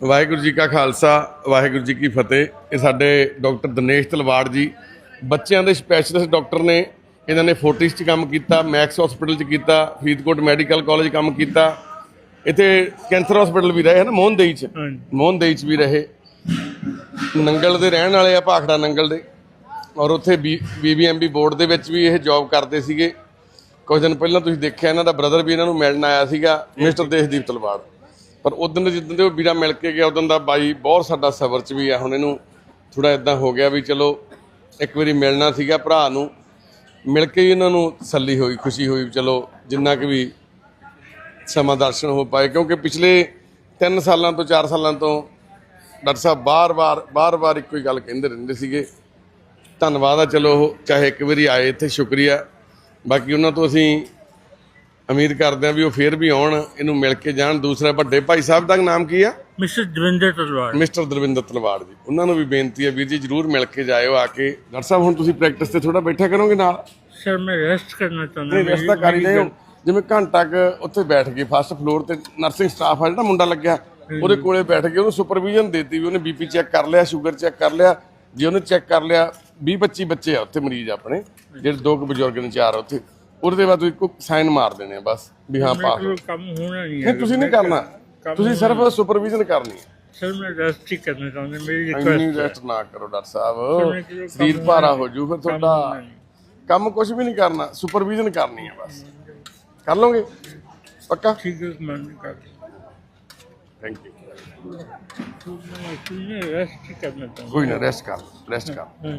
ਵਾਹਿਗੁਰੂ ਜੀ ਕਾ ਖਾਲਸਾ ਵਾਹਿਗੁਰੂ ਜੀ ਕੀ ਫਤਿਹ। ਇਹ ਸਾਡੇ ਡਾਕਟਰ ਦਿਨੇਸ਼ ਤਲਵਾੜ ਜੀ ਬੱਚਿਆਂ ਦੇ ਸਪੈਸ਼ਲਿਸਟ ਡਾਕਟਰ ਨੇ। ਇਹਨਾਂ ਨੇ ਫੋਰਟਿਸ 'ਚ ਕੰਮ ਕੀਤਾ ਮੈਕਸ ਹਸਪੀਟਲ 'ਚ ਕੀਤਾ ਫਰੀਦਕੋਟ ਮੈਡੀਕਲ ਕਾਲਜ ਕੰਮ ਕੀਤਾ। ਇੱਥੇ ਕੈਂਸਰ ਹਸਪੀਟਲ ਵੀ ਰਹੇ ਹਨ ਮੋਹਨਦੇਈ 'ਚ? ਹਾਂਜੀ। ਮੋਹਨਦੇਈ 'ਚ ਵੀ ਰਹੇ। ਨੰਗਲ ਦੇ ਰਹਿਣ ਵਾਲੇ ਆ ਭਾਖੜਾ ਨੰਗਲ ਦੇ। ਔਰ ਉੱਥੇ ਬੀਬੀਐਮਬੀ ਬੋਰਡ ਦੇ ਵਿੱਚ ਵੀ ਇਹ ਜੌਬ ਕਰਦੇ ਸੀਗੇ। ਕੁਝ ਦਿਨ ਪਹਿਲਾਂ ਤੁਸੀਂ ਦੇਖਿਆ ਇਹਨਾਂ ਦਾ ਬ੍ਰਦਰ ਵੀ ਇਹਨਾਂ ਨੂੰ ਮਿਲਣ ਆਇਆ ਸੀਗਾ ਮਿਸਟਰ ਦੇਸ਼ਦੀਪ ਤਲਵਾੜ। ਪਰ ਉਦੋਂ ਦੇ ਜਿੱਦਣ ਦੇ ਉਹ ਵੀਰਾ ਮਿਲ ਕੇ ਗਿਆ ਉਦੋਂ ਦਾ ਬਾਈ ਬਹੁਤ ਸਾਡਾ ਸਬਰ ਚ ਵੀ ਆ। ਹੁਣ ਇਹਨੂੰ ਥੋੜਾ ਇਦਾਂ ਹੋ ਗਿਆ ਵੀ ਚਲੋ ਇੱਕ ਵਾਰੀ ਮਿਲਣਾ ਸੀਗਾ ਭਰਾ ਨੂੰ। ਮਿਲ ਕੇ ਹੀ ਇਹਨਾਂ ਨੂੰ ਤਸੱਲੀ ਹੋਈ, ਖੁਸ਼ੀ ਹੋਈ ਵੀ ਚਲੋ ਜਿੰਨਾ ਕਿ ਵੀ ਸਮਾਂ ਦਰਸ਼ਨ ਹੋ ਪਾਏ। ਕਿਉਂਕਿ ਪਿਛਲੇ 3 ਸਾਲਾਂ ਤੋਂ 4 ਸਾਲਾਂ ਤੋਂ ਡਾਕਟਰ ਸਾਹਿਬ ਬਾਰ-ਬਾਰ ਬਾਰ-ਬਾਰ ਇੱਕੋ ਹੀ ਗੱਲ ਕਹਿੰਦੇ ਰਹਿੰਦੇ ਸੀਗੇ। ਧੰਨਵਾਦ ਆ ਚਲੋ ਉਹ ਚਾਹੇ ਇੱਕ ਵਾਰੀ ਆਏ ਇੱਥੇ, ਸ਼ੁਕਰੀਆ। ਬਾਕੀ ਉਹਨਾਂ ਤੋਂ ਅਸੀਂ ਉਮੀਦ ਕਰਦੇ ਹਾਂ ਵੀ ਉਹ ਫੇਰ ਵੀ ਆਉਣ ਇਹਨੂੰ ਮਿਲ ਕੇ ਜਾਣ। ਦੂਸਰਾ ਵੱਡੇ ਭਾਈ ਸਾਹਿਬ ਦਾ ਨਾਮ ਕੀ ਆ? Mister Davinder Talwar mister Darvinder Talwar ji. ਉਹਨਾਂ ਨੂੰ ਵੀ ਬੇਨਤੀ ਹੈ ਵੀਰ ਜੀ ਜਰੂਰ ਮਿਲ ਕੇ ਜਾਇਓ ਆ ਕੇ। ਡਾਕਟਰ ਸਾਹਿਬ ਹੁਣ ਤੁਸੀਂ ਪ੍ਰੈਕਟਿਸ ਤੇ ਥੋੜਾ ਬੈਠਾ ਕਰੋਗੇ ਨਾਲ? ਸਰ ਮੈਂ ਰੈਸਟ ਕਰਨਾ ਚਾਹੁੰਦਾ ਨਹੀਂ ਰਸਤਾ ਕਰ ਹੀ ਰਹੇ ਹੋ। ਜਿਵੇਂ ਘੰਟਾ ਕੁ ਉੱਥੇ ਬੈਠ ਗਏ ਫਸਟ ਫਲੋਰ ਤੇ ਨਰਸਿੰਗ ਸਟਾਫ ਆ ਜਿਹੜਾ ਮੁੰਡਾ ਲੱਗਿਆ ਉਹਦੇ ਕੋਲੇ ਬੈਠ ਕੇ ਉਹਨੂੰ ਸੁਪਰਵਿਜ਼ਨ ਦਿੱਤੀ ਵੀ ਉਹਨੇ ਬੀਪੀ ਚੈੱਕ ਕਰ ਲਿਆ ਸ਼ੂਗਰ ਚੈੱਕ ਕਰ ਲਿਆ। ਜੇ ਉਹਨੇ ਚੈੱਕ ਕਰ ਲਿਆ 20 25 ਬੱਚੇ ਆ ਉੱਥੇ ਮਰੀਜ਼ ਆਪਣੇ ਜਿਹੜੇ ਦੋ ਕੁ ਬਜ਼ੁਰਗ ਨੇ ਚਾਰ ਆ ਉੱਥੇ। ਉਹਦੇ ਬਾਅਦ ਤੁਸੀਂ ਕੋਈ ਸਾਈਨ ਮਾਰ ਦੇਣੇ ਆ ਬਸ ਵੀ ਹਾਂ ਪਾਸ ਕੰਮ ਹੋਣਾ ਨਹੀਂ ਨਹੀਂ ਹੈ ਤੁਸੀਂ ਨਹੀਂ ਕਰਨਾ। ਤੁਸੀਂ ਸਿਰਫ ਸੁਪਰਵਿਜ਼ਨ ਕਰਨੀ ਹੈ। ਸਰ ਮੈਂ ਰੈਸਟ ਹੀ ਕਰਨਾ ਚਾਹੁੰਦਾ ਮੇਰੀ ਰਿਕੁਐਸਟ ਇੰਨੀ ਰੈਸਟ ਨਾ ਕਰੋ ਡਾਕਟਰ ਸਾਹਿਬ। ਸਰੀਰ ਭਾਰਾ ਹੋ ਜੂ ਫਿਰ ਤੁਹਾਡਾ ਕੰਮ ਕੁਝ ਵੀ ਨਹੀਂ ਕਰਨਾ ਸੁਪਰਵਿਜ਼ਨ ਕਰਨੀ ਹੈ ਬਸ। ਕਰ ਲਓਗੇ? ਪੱਕਾ? ਠੀਕ ਹੈ ਮੈਂ ਕਰ ਥੈਂਕ ਯੂ ਮੈਂ ਰੈਸਟ ਹੀ ਕਰਨਾ ਚਾਹੁੰਦਾ। ਕੋਈ ਨਾ ਰੈਸਟ ਕਰ ਰੈਸਟ ਕਰ। ਹਾਂ।